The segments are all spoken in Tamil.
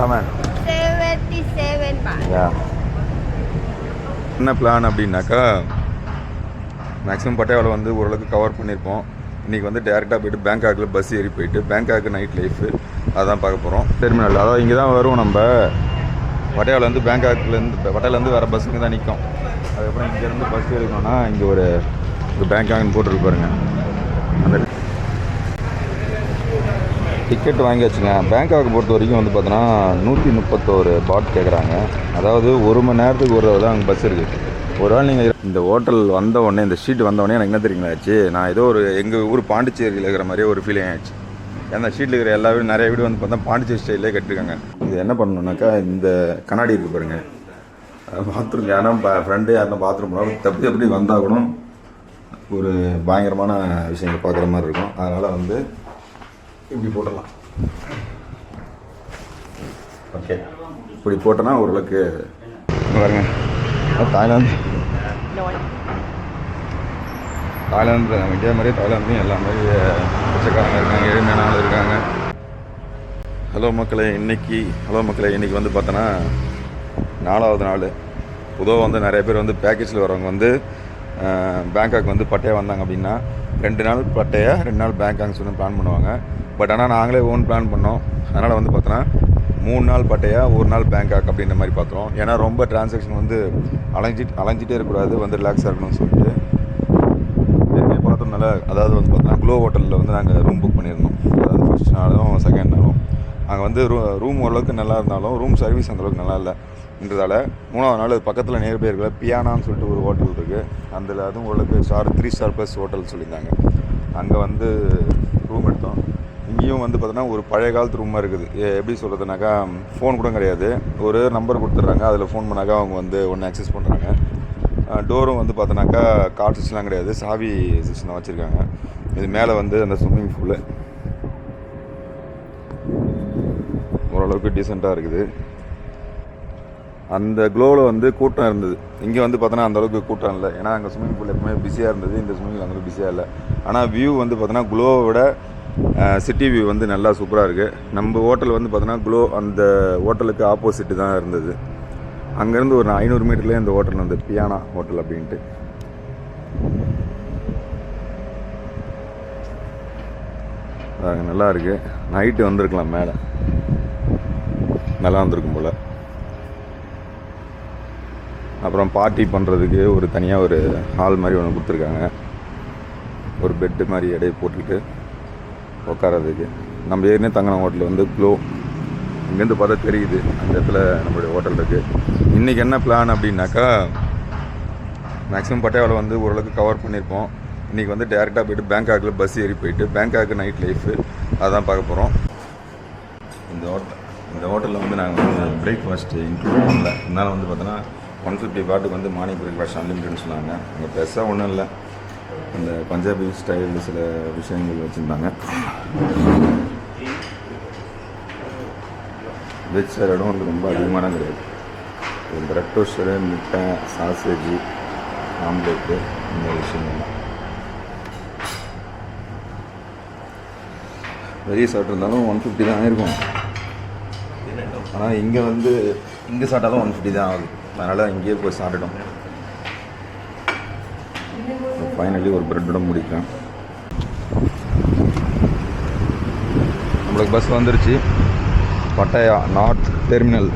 செவன். 77 baht. யா. என்ன பிளான் அப்படின்னாக்கா மேக்ஸிமம் பட்டையாவில் வந்து ஓரளவுக்கு கவர் பண்ணியிருப்போம் இன்றைக்கி வந்து டேரெக்டாக போயிட்டு பேங்காக்கில் பஸ் ஏறி போயிட்டு பேங்காக்கு நைட் லைஃபு அதான் பார்க்க போகிறோம் டெர்மினல் அதாவது இங்கே தான் வரும் நம்ம. பட்டையாவில் வந்து பேங்காக்லேருந்து பட்டையிலேருந்து வேறு பஸ்ஸுங்க தான் நிற்கும் அதுக்கப்புறம் இங்கேருந்து பஸ் ஏறிக்கணும்னா இங்கே ஒரு ஒரு பேங்காக்னு போட்டுருக்கு பாருங்க. அந்த டிக்கெட் வாங்கியாச்சுங்க. பேங்காக் பொறுத்த வரைக்கும் வந்து பார்த்தோன்னா நூற்றி முப்பத்தோரு பாட் கேட்குறாங்க அதாவது ஒரு மணி நேரத்துக்கு ஒரு தான் அங்கே பஸ் இருக்குது ஒரு நாள் நீங்கள் இந்த ஹோட்டல் வந்த உடனே இந்த ஷீட் வந்த உடனே எனக்கு என்ன தெரியுங்களா ஆச்சு? நான் ஏதோ ஒரு எங்கள் ஊர் பாண்டிச்சேரியில் இருக்கிற மாதிரியே ஒரு ஃபீலிங் ஆயிடுச்சு. ஏன்னா ஷீட்டில் இருக்கிற எல்லா வீடும் நிறைய வீடு வந்து பார்த்தா பாண்டிச்சேரி ஸ்டைலே கட்டிருக்காங்க. இது என்ன பண்ணணுன்னாக்கா இந்த கண்ணாடி இருக்குது பாருங்க. பாத்ரூம் யாரும் ஃப்ரெண்டு யாரும் பாத்ரூம் போனாலும் தப்பி எப்படி வந்தால் கூட ஒரு பயங்கரமான விஷயங்கள் பார்க்குற மாதிரி இருக்கும். அதனால் வந்து இப்படி போட்டுடலாம். ஓகே இப்படி போட்டோன்னா ஓரளவுக்கு பாருங்க. தாய்லாந்து தாய்லாந்து நம்ம இந்தியா மாதிரியே தாய்லாந்துலையும் எல்லா மாதிரி பிச்சைக்காரங்க இருக்காங்க ஏழ்மையான ஆள் இருக்காங்க. ஹலோ மக்களே இன்னைக்கு ஹலோ மக்களே இன்னைக்கு வந்து பார்த்தோன்னா நாலாவது நாள். பொதுவாக வந்து நிறைய பேர் வந்து பேக்கேஜில் வரவங்க வந்து பேங்காக் வந்து பட்டையா வந்தாங்க அப்படின்னா ரெண்டு நாள் பட்டையா ரெண்டு நாள் பேங்காக் சொல்லி பிளான் பண்ணுவாங்க. பட் ஆனால் நாங்களே ஓன் பிளான் பண்ணோம். அதனால் வந்து பார்த்தோன்னா மூணு நாள் பட்டையா ஒரு நாள் பேங்காக் அப்படின்ற மாதிரி பார்த்துருவோம் ஏன்னா ரொம்ப டிரான்சாக்ஷன் வந்து அலைஞ்சி அலைஞ்சிட்டே இருக்கக்கூடாது வந்து ரிலாக்ஸாக இருக்கணும்னு சொல்லிட்டு. ஏற்கனவே பார்த்தோம்னால அதாவது வந்து பார்த்தோன்னா க்ளோ ஹோட்டலில் வந்து நாங்கள் ரூம் புக் பண்ணியிருந்தோம். அதாவது ஃபஸ்ட் நாளும் செகண்ட் நாளும். அங்கே வந்து ரூ ரூம் ஓரளவுக்கு நல்லா இருந்தாலும் ரூம் சர்வீஸ் அந்தளவுக்கு நல்லா இல்லை. இல்லைன்றதால மூணாவது நாள் அது பக்கத்தில் நியர்பை இருக்கிற பியானான்னு சொல்லிட்டு ஒரு ஹோட்டல் இருக்குது அதில் அதுவும் ஓரளவுக்கு star three star plus hotel சொல்லியிருந்தாங்க. அங்கே வந்து ரூம் எடுத்தோம். இங்கேயும் வந்து பார்த்தோன்னா ஒரு பழைய காலத்து ரூமாக இருக்குது. எப்படி சொல்கிறதுனாக்கா ஃபோன் கூட கிடையாது. ஒரு நம்பர் கொடுத்துட்றாங்க. அதில் ஃபோன் பண்ணாக்கா அவங்க வந்து ஒன்று அக்சஸ் பண்ணுறாங்க டோரும் வந்து பார்த்தோன்னாக்கா கார் சிஸ்டம்லாம் கிடையாது. சாவி சிஸ்டம் வச்சுருக்காங்க. இது மேலே வந்து அந்த ஸ்விம்மிங் பூலு ஓரளவுக்கு டீசெண்டாக இருக்குது. அந்த க்ளோவில் வந்து கூட்டம் இருந்தது. இங்கே வந்து பார்த்தோன்னா அந்த அளவுக்கு கூட்டம் இல்லை. ஏன்னா அங்கே ஸ்விம்மிங் பூல் எப்பவுமே பிஸியாக இருந்தது. இந்த ஸ்விம்மிங் பூல் அளவுக்கு பிஸியாக இல்லை. ஆனால் வியூ வந்து பார்த்தோன்னா க்ளோவை விட சிட்டி வியூ வந்து நல்லா சூப்பராக இருக்குது நம்ம ஹோட்டல் வந்து பார்த்தோன்னா க்ளோ அந்த ஹோட்டலுக்கு ஆப்போசிட்டு தான் இருந்தது. அங்கேருந்து ஒரு ஐநூறு மீட்டர்லேயே இந்த ஹோட்டல் வந்து பியானா ஹோட்டல் அப்படின்ட்டு. நல்லா இருக்கு. நைட்டு வந்திருக்கலாம் மேலே. நல்லா வந்திருக்கும் போல். அப்புறம் பார்ட்டி பண்ணுறதுக்கு ஒரு தனியாக ஒரு ஹால் மாதிரி ஒன்று கொடுத்துருக்காங்க. ஒரு பெட்டு மாதிரி இடையே போட்டுக்கிட்டு உட்காரதுக்கு நம்ம ஏற்கனவே தங்கின ஹோட்டல் வந்து க்ளோ இங்கேருந்து பார்த்தா தெரியுது அந்த இடத்துல நம்மளுடைய ஹோட்டல் இருக்குது இன்றைக்கி என்ன பிளான் அப்படின்னாக்கா மேக்ஸிமம் பட்டையாவில் வந்து ஓரளவுக்கு கவர் பண்ணியிருப்போம். இன்றைக்கி வந்து டேரெக்டாக போயிட்டு பேங்காக்கில் பஸ் ஏறி போயிட்டு பேங்காக்கு நைட் லைஃபு அதான் பார்க்க போகிறோம் இந்த ஹோட்டல் இந்த ஹோட்டலில் வந்து நாங்கள் வந்து பிரேக்ஃபாஸ்ட்டு இன்க்ளூட் பண்ணல. அதனால் வந்து பார்த்தோன்னா ஒன் ஃபிஃப்டி பாட்டுக்கு வந்து மார்னிங் பிரேக்ஃபாஸ்ட் அன்லிமிட்டட்னு சொன்னாங்க. அங்கே பெருசாக ஒன்றும் இல்லை. அந்த பஞ்சாபி ஸ்டைலில் சில விஷயங்கள் வச்சுருந்தாங்க. வெஜ் சாலடும் வந்து ரொம்ப அதிகமான கிடையாது. ஒரு பிரெட் டோஸ்டரு முட்டை சாசேஜ் ஆம்லேட்டு இந்த விஷயங்கள் வெளியே சாப்பிட்ருந்தாலும் ஒன் ஃபிஃப்டி தான் இருக்கும் ஆனால் இங்கே வந்து இங்கே சாப்பிட்டாலும் ஒன் ஃபிஃப்டி தான் ஆகுது. அதனால் இங்கேயே போய் சாப்பிட்டோம் ஃபைனலி ஒரு பிரெட்டோட முடிக்கிறேன் நம்மளுக்கு பஸ் வந்துருச்சு. பட்டாயா நார்த் டெர்மினல்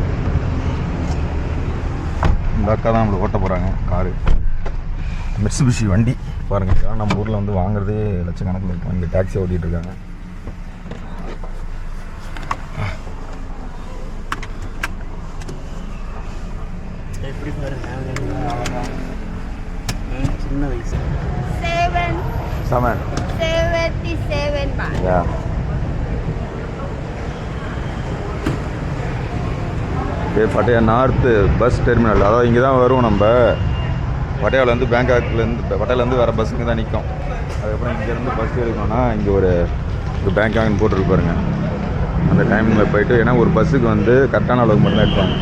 இந்த அக்கா தான் நம்மளுக்கு ஓட்ட போகிறாங்க காரு. மிட்சுபிஷி வண்டி. பாருங்க நம்ம ஊரில் வந்து வாங்குறதே லட்சக்கணக்கில் இருக்கும் இங்கே டாக்ஸி ஓட்டிகிட்டு இருக்காங்க. எப்படி பாருங்க சின்ன வயசு. 7 seven 77 baht. Yeah okay Pattaya north bus terminal அதாவது இங்கே தான் வரும் நம்ம. பட்டையாவிலேருந்து பேங்காக்லேருந்து பட்டையிலேருந்து வேறு பஸ்ஸுங்க தான் நிற்கும் அதுக்கப்புறம் இங்கேருந்து பஸ் எடுக்கணும்னா இங்கே ஒரு ஒரு பேங்காக்னு போட்டுருக்கு பாருங்க. அந்த டைமிங்கில் போயிட்டு ஏன்னா ஒரு பஸ்ஸுக்கு வந்து கரெக்டான அளவுக்கு மட்டும் தான் எடுப்பாங்க.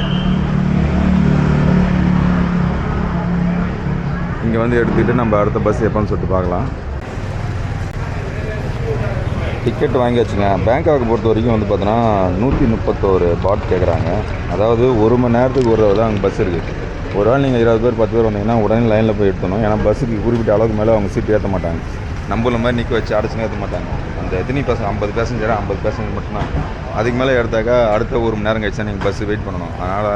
இங்கே வந்து எடுத்துக்கிட்டு நம்ம அடுத்த பஸ் எப்போன்னு சொல்லிட்டு பார்க்கலாம். டிக்கெட் வாங்கியாச்சுங்க பேங்காக் பொறுத்த வரைக்கும் வந்து பார்த்தோன்னா நூற்றி முப்பத்தோரு பாட் கேட்குறாங்க அதாவது ஒரு மணி நேரத்துக்கு ஒரு தான் அங்கே பஸ் இருக்குது ஒரு ஆள் நீங்கள் இருபது பேர் பத்து பேர் வந்தீங்கன்னா உடனே லைனில் போய் எடுத்தணும் ஏன்னா பஸ்ஸுக்கு குறிப்பிட்ட அளவுக்கு மேலே அவங்க சீட் ஏற்ற மாட்டாங்க. நம்மள மாதிரி நிற்க வச்சு அடைச்சுன்னு ஏற்ற மாட்டாங்க. அந்த எத்தனை பசங்க ஐம்பது பேசஞ்சராக ஐம்பது பேசஞ்சர் மட்டும்தான். அதுக்கு மேலே எடுத்தாக்கா அடுத்த ஒரு மணி நேரம் கழிச்சா நீங்கள் பஸ்ஸு வெயிட் பண்ணணும். அதனால்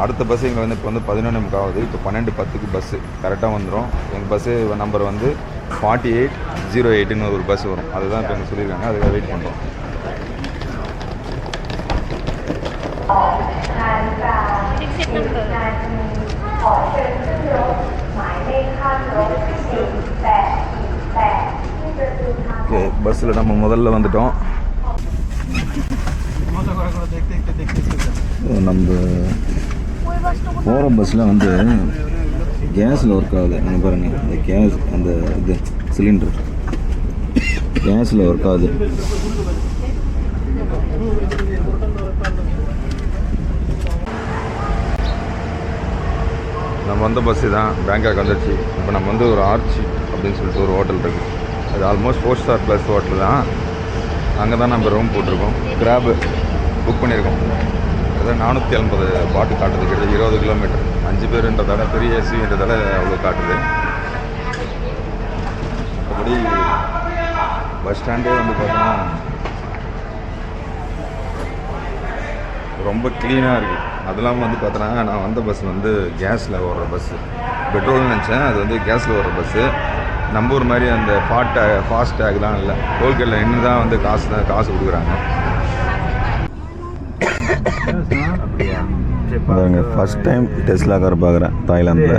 அடுத்த பஸ் எங்களுக்கு வந்து இப்போ வந்து பதினொன்று முக்காவது இப்போ பன்னெண்டு பத்துக்கு பஸ்ஸு கரெக்டாக வந்துடும் எங்கள் பஸ்ஸு நம்பர் வந்து ஃபார்ட்டி எயிட் ஜீரோ எயிட்டுன்னு ஒரு பஸ் வரும். அதுதான் இப்போ எனக்கு சொல்லியிருக்காங்க. அதுக்காக வெயிட் பண்ணுறோம் ஓகே பஸ்ஸில் நம்ம முதல்ல வந்துட்டோம். நம்ம போகிற பஸ்ஸில் வந்து கேஸில் ஒர்க் ஆகுது. நீங்கள் பாருங்கள் அந்த கேஸ் அந்த இது சிலிண்டர் கேஸில் ஒர்க் ஆகுது. நம்ம வந்த பஸ்ஸு தான் பேங்காக் வந்துடுச்சு. இப்போ நம்ம வந்து ஒரு ஆர்ச் அப்படின்னு சொல்லிட்டு ஒரு ஹோட்டல் இருக்குது அது almost four star plus hotel தான். அங்கே தான் நம்ம ரூம் போட்டிருக்கோம். கிராபு புக் பண்ணியிருக்கோம். கிட்டத்தட்ட நானூற்றி ஐம்பது பாட்டு காட்டுது கிட்டத்தட்ட இருபது கிலோமீட்டர். அஞ்சு பேருன்றதால பெரிய எஸ்யூன்றதால அவ்வளோ காட்டுது. மற்றபடி பஸ் ஸ்டாண்டே வந்து பார்த்தோன்னா ரொம்ப க்ளீனாக இருக்குது அது இல்லாமல் வந்து பார்த்தோன்னா நான் வந்த பஸ் வந்து கேஸில் ஓடுற பஸ்ஸு பெட்ரோல்னு நினச்சேன். அது வந்து கேஸில் ஓடுற பஸ்ஸு நம்ம ஊர் மாதிரி அந்த ஃபாட்டாக டேக் ஃபாஸ்ட் டேக்லாம் இல்லை டோல்கேட்டில் நின்று தான் வந்து காசு தான் காசு கொடுக்குறாங்க அப்படியா சரி பாருங்க ஃபர்ஸ்ட் டைம் டெஸ்லா கார் பார்க்குறேன் தாய்லாந்தில்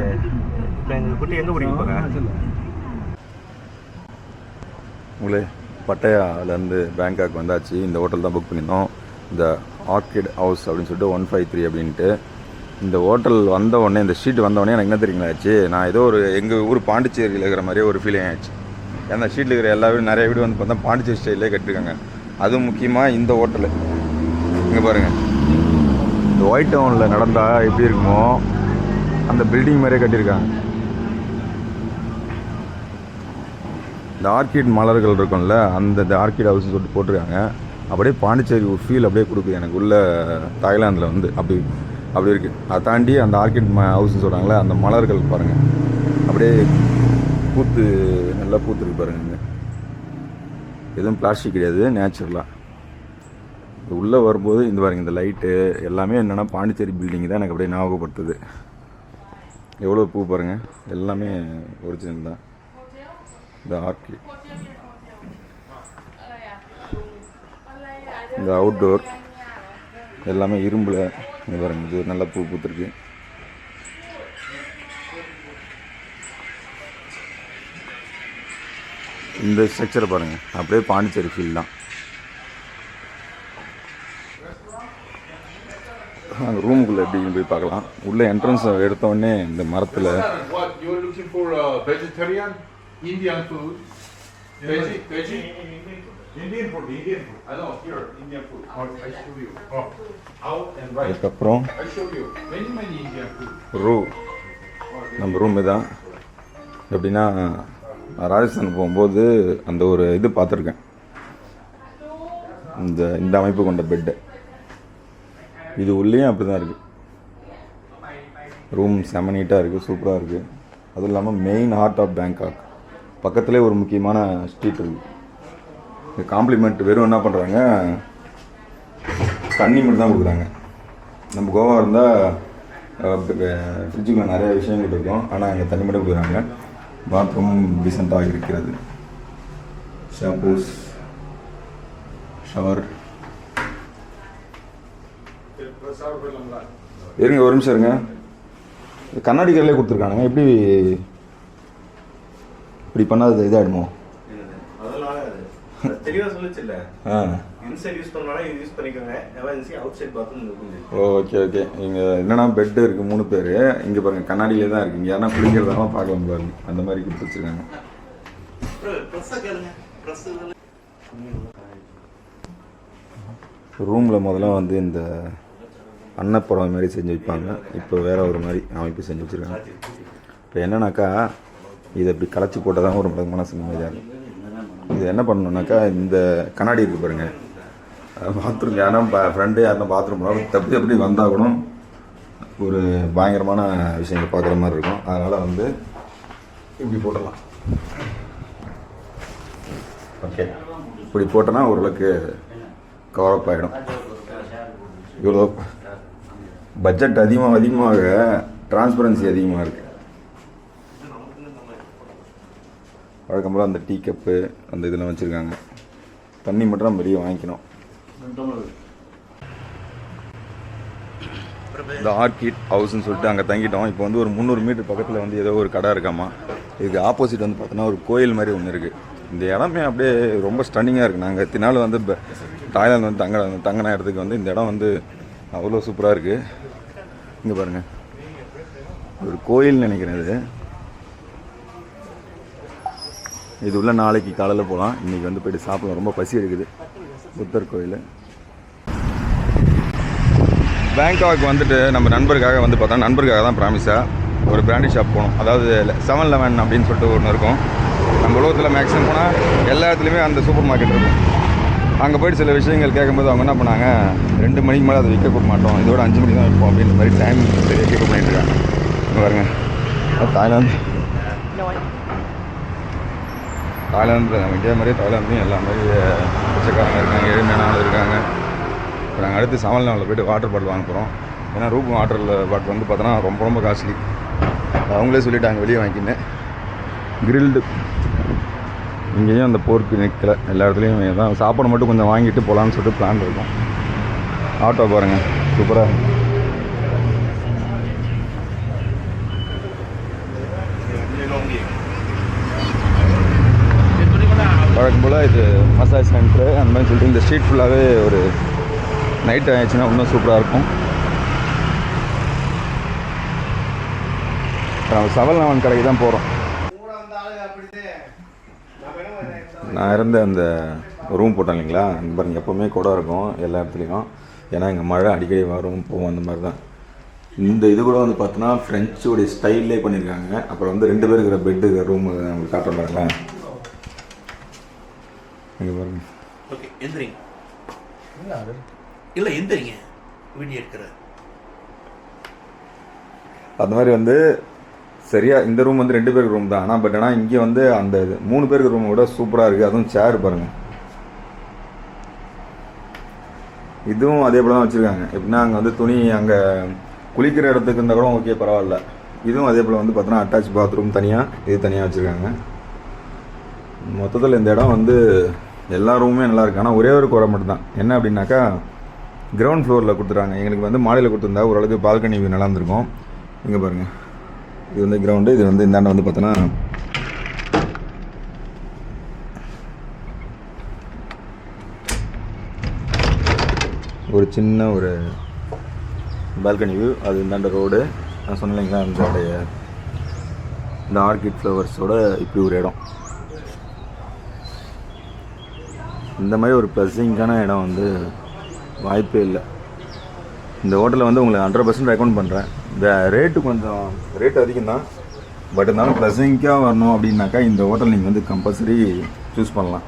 உங்களே பட்டையாலேருந்து பேங்காக் வந்தாச்சு. இந்த ஹோட்டல் தான் புக் பண்ணியிருந்தோம். இந்த ஆர்கிட் ஹவுஸ் அப்படின்னு சொல்லிட்டு ஒன் ஃபைவ் த்ரீ அப்படின்ட்டு. இந்த ஹோட்டல் வந்த உடனே இந்த ஷீட் வந்த உடனே எனக்கு என்ன தெரியுங்களா ஆச்சு? நான் ஏதோ ஒரு எங்கள் ஊர் பாண்டிச்சேரியில் இருக்கிற மாதிரியே ஒரு ஃபீலிங் ஆயிடுச்சு. ஏன்னா ஷீட்டில் இருக்கிற எல்லா வீடும் நிறைய வீடு வந்து பார்த்தா பாண்டிச்சேரி ஸ்டைலே கட்டிருக்காங்க அதுவும் முக்கியமாக இந்த ஹோட்டலு இங்கே பாருங்கள் இந்த ஒயிட் டவுனில் நடந்தால் எப்படி இருக்குமோ அந்த பில்டிங் மாதிரியே கட்டியிருக்காங்க. இந்த ஆர்கிட் மலர்கள் இருக்கும்ல அந்த இந்த ஆர்கிட் ஹவுஸ்னு சொல்லிட்டு போட்டிருக்காங்க. அப்படியே பாண்டிச்சேரி ஒரு ஃபீல் அப்படியே கொடுக்குது. எனக்கு உள்ள தாய்லாந்தில் வந்து அப்படி அப்படி இருக்குது அதை தாண்டி அந்த ஆர்கிட் ம ஹவுஸ்னு சொல்கிறாங்களே அந்த மலர்கள் பாருங்கள் அப்படியே பூத்து நல்லா பூத்துருக்கு பாருங்க. எதுவும் பிளாஸ்டிக் கிடையாது நேச்சுரலாக இது உள்ளே வரும்போது இந்த பாருங்க இந்த லைட்டு எல்லாமே என்னென்னா பாண்டிச்சேரி பில்டிங் தான் எனக்கு அப்படியே ஞாபகப்படுத்துது. எவ்வளோ பூ பாருங்கள் எல்லாமே ஒரிஜினல் தான். இந்த ஆர்கி இந்த அவுட்டோர் எல்லாமே இரும்பில் இது பாருங்க இது நல்லா பூ பூத்துருக்கு. இந்த ஸ்ட்ரக்சரை பாருங்கள் அப்படியே பாண்டிச்சேரி ஃபீல் தான். ரூமுக்குள்ளே எப்படின்னு போய் பார்க்கலாம் உள்ளே என்ட்ரன்ஸ் எடுத்த உடனே இந்த மரத்தில் What you're looking for? Uh, vegetarian, Indian food, veggie, veggie. Indian food, Indian food. I know here, Indian food. Oh, I show you. Oh, out and right. அதுக்கப்புறம் I show you many many Indian food. ரூ நம்ம ரூம் தான் எப்படின்னா ராஜஸ்தான் போகும்போது அந்த ஒரு இது பார்த்துருக்கேன் இந்த இந்த அமைப்பு கொண்ட பெட்டு இது உள்ளேயும் அப்படி தான் இருக்குது ரூம் செம நீட்டாக இருக்குது சூப்பராக இருக்குது அதுவும் இல்லாமல் மெயின் ஹார்ட் ஆஃப் பேங்காக் பக்கத்துலேயே ஒரு முக்கியமான ஸ்ட்ரீட் இருக்குது இந்த காம்ப்ளிமெண்ட் வெறும் என்ன பண்ணுறாங்க தண்ணி மட்டும் தான் கொடுக்குறாங்க. நம்ம கோவா இருந்தால் ஃப்ரிட்ஜுக்குள்ள நிறைய விஷயங்கள் இருக்கும். ஆனால் அங்கே தண்ணி மட்டும் கொடுக்குறாங்க. பாத்ரூம் டீசெண்டாக இருக்கிறது. ஷாம்பூஸ் ஷவர் இருங்க ஒரு நிமிஷம் இருங்க. இது கண்ணாடி கல்லே கொடுத்துருக்கானுங்க. எப்படி இப்படி பண்ணால் இதாகிடுமோ ஓகே ஓகே. இங்கே என்னன்னா பெட்டு இருக்குது மூணு பேர். இங்கே பாருங்கள் கண்ணாடியிலே தான் இருக்குது இங்கே யாரா குளிக்கிறதாம பார்க்கலாம் பாருங்க. அந்த மாதிரி கொடுத்து வச்சுருக்காங்க. ப்ரெஸ்ஸை கேளுங்க. ப்ரெஸ் ரூமில் முதல்ல வந்து இந்த அன்னப்புறவை மாதிரி செஞ்சு வைப்பாங்க. இப்போ வேறு ஒரு மாதிரி அமைப்பு செஞ்சு வச்சுருக்காங்க. இப்போ என்னன்னாக்கா இதை இப்படி களைச்சி போட்டால் தான் ஒரு மனசு நிம்மதியாக இருக்கும் இது என்ன பண்ணணுன்னாக்கா இந்த கண்ணாடி இருக்குது பாருங்கள் பாத்ரூம் யாரும் ஃப்ரெண்டு யாரும் பாத்ரூம் போனாலும் தப்பி எப்படி வந்தால் கூட ஒரு பயங்கரமான விஷயங்கள் பார்க்குற மாதிரி இருக்கும். அதனால் வந்து இப்படி போடலாம் ஓகே இப்படி போட்டோன்னா ஓரளவுக்கு கவரப் ஆகிடும் இவ்வளோ பட்ஜெட் அதிகமாக அதிகமாக டிரான்ஸ்பரன்சி அதிகமாக இருக்குது வழக்கம் போல் அந்த டீ கப்பு அந்த இதெல்லாம் வச்சுருக்காங்க. தண்ணி மட்டும் நம்ம வெளியே வாங்கிக்கணும். இந்த ஆர்கிட் ஹவுஸ்ன்னு சொல்லிட்டு அங்கே தங்கிட்டோம். இப்போ வந்து ஒரு முந்நூறு மீட்டர் பக்கத்தில் வந்து ஏதோ ஒரு கடை இருக்காமா? இதுக்கு ஆப்போசிட் வந்து பார்த்தோன்னா ஒரு கோயில் மாதிரி ஒன்று இருக்குது இந்த இடமே அப்படியே ரொம்ப ஸ்டன்னிங்காக இருக்குது நாங்கள் இத்தனை நாள் வந்து தாய்லாந்து வந்து தங்க தங்கின இடத்துக்கு வந்து இந்த இடம் வந்து அவ்வளோ சூப்பராக இருக்குது இங்கே பாருங்கள் ஒரு கோயில் நினைக்கிறேன் இது. இது உள்ள நாளைக்கு காலையில் போகலாம் இன்றைக்கி வந்து போயிட்டு சாப்பிடலாம் ரொம்ப பசி இருக்குது புத்தர் கோயில். பேங்காக் வந்துட்டு நம்ம நண்பருக்காக வந்து பார்த்தா நண்பருக்காக தான் ப்ராமிஸாக ஒரு பிராண்டி ஷாப் போகணும் அதாவது செவன் லெவன் அப்படின்னு சொல்லிட்டு ஒன்று இருக்கும். நம்ம உலகத்தில் மேக்ஸிமம் போனால் எல்லா இடத்துலையுமே அந்த சூப்பர் மார்க்கெட் இருக்கும். அங்கே போயிட்டு சில விஷயங்கள் கேட்கும்போது அவங்க என்ன பண்ணாங்க? ரெண்டு மணிக்கு மேலே அதை விற்க கொடுக்க மாட்டோம். இதோட அஞ்சு மணிக்கு தான் வைப்போம் அப்படின்ற மாதிரி டைம் சரியாக கேட்க பண்ணிட்டுருக்காங்க பாருங்க. தாய்லாந்து. தாய்லாந்து நம்ம இந்தியா மாதிரி தாய்லாந்துலையும் எல்லா மாதிரி பிச்சைக்காரங்க இருக்காங்க ஏழ்மையான இருக்காங்க. இப்போ நாங்கள் அடுத்து சமல்நாளில் போய்ட்டு வாட்டர் பாட்டில் வாங்க போகிறோம் ஏன்னா ரூப் வாட்டர் பாட்டில் வந்து பார்த்தோன்னா ரொம்ப ரொம்ப காஸ்ட்லி அவங்களே சொல்லிவிட்டாங்க வெளியே வாங்கிக்கின்னு. கிரில்டு இங்கேயும் அந்த போர்க்கு நிற்கல எல்லா இடத்துலையும் தான் சாப்பாடு மட்டும் கொஞ்சம் வாங்கிட்டு போகலான்னு சொல்லிட்டு பிளான் இருக்கும். ஆட்டோ பாருங்கள் சூப்பராக வழக்கம் போல் இது மசாஜ் சென்டரு அந்த மாதிரி சொல்லிட்டு இந்த ஸ்ட்ரீட் ஃபுல்லாகவே ஒரு நைட் ஆயிடுச்சுன்னா இன்னும் சூப்பராக இருக்கும். இப்ப நம்ம செவல் லெவன் கடைக்கு தான் போகிறோம் நான் இருந்த அந்த ரூம் போட்டேன் இல்லைங்களா? அங்கே பாருங்க எப்போவுமே கூட இருக்கும் எல்லா இடத்துலையும். ஏன்னா இங்கே மழை அடிக்கடி வரும் போகும் அந்த மாதிரி தான். இந்த இது கூட வந்து பார்த்தோன்னா ஃப்ரெஞ்சோடைய ஸ்டைல்லே பண்ணியிருக்காங்க அப்புறம் வந்து ரெண்டு பேர் இருக்கிற பெட்டு ரூம் உங்களுக்கு காட்டுற பாருங்களேன். இங்கே பாருங்க. ஓகே எந்திரிங்க. இல்லை எந்திரிங்க. வீடியோ எடுக்கிற அந்த மாதிரி வந்து சரியா இந்த ரூம் வந்து ரெண்டு பேருக்கு ரூம் தான். ஆனால் பட் ஆனால் இங்கே வந்து அந்த இது மூணு பேருக்கு ரூம் விட சூப்பராக இருக்குது அதுவும் சேர் பாருங்கள் இதுவும் அதே போல தான் வச்சுருக்காங்க. எப்படின்னா அங்கே வந்து துணி அங்கே குளிக்கிற இடத்துக்கு இருந்தால் கூட ஓகே பரவாயில்ல. இதுவும் அதே போல் வந்து பார்த்தோன்னா அட்டாச் பாத்ரூம் தனியாக இது தனியாக வச்சுருக்காங்க. மொத்தத்தில் இந்த இடம் வந்து எல்லா ரூமுமே நல்லாயிருக்கு ஆனால் ஒரே ஒரு குறை மட்டும்தான். என்ன அப்படின்னாக்கா கிரவுண்ட் ஃப்ளோரில் கொடுத்துறாங்க எங்களுக்கு வந்து மாடியில் கொடுத்துருந்தா ஓரளவுக்கு பால்கனி நல்லா இருந்திருக்கும். இங்கே பாருங்கள் இது வந்து கிரவுண்டு இது வந்து இந்தாண்ட வந்து பார்த்தோன்னா ஒரு சின்ன ஒரு பால்கனி வியூ அது இந்தாண்ட ரோடு நான் சொன்னேன் இல்லைங்களா அதோடைய இந்த ஆர்கிட் ஃப்ளவர்ஸோட இப்படி ஒரு இடம். இந்த மாதிரி ஒரு ப்ளஸிங்கான இடம் வந்து வாய்ப்பே இல்லை. இந்த ஹோட்டலில் வந்து உங்களுக்கு ஹண்ட்ரட் பர்சன்ட் ரெக்கமெண்ட் பண்ணுறேன் இந்த ரேட்டு கொஞ்சம் ரேட் அதிகம் தான் பட் இருந்தாலும் ப்ளஸிங்காக வரணும் அப்படின்னாக்கா இந்த ஹோட்டல் நீங்கள் வந்து கம்பல்சரி சூஸ் பண்ணலாம்.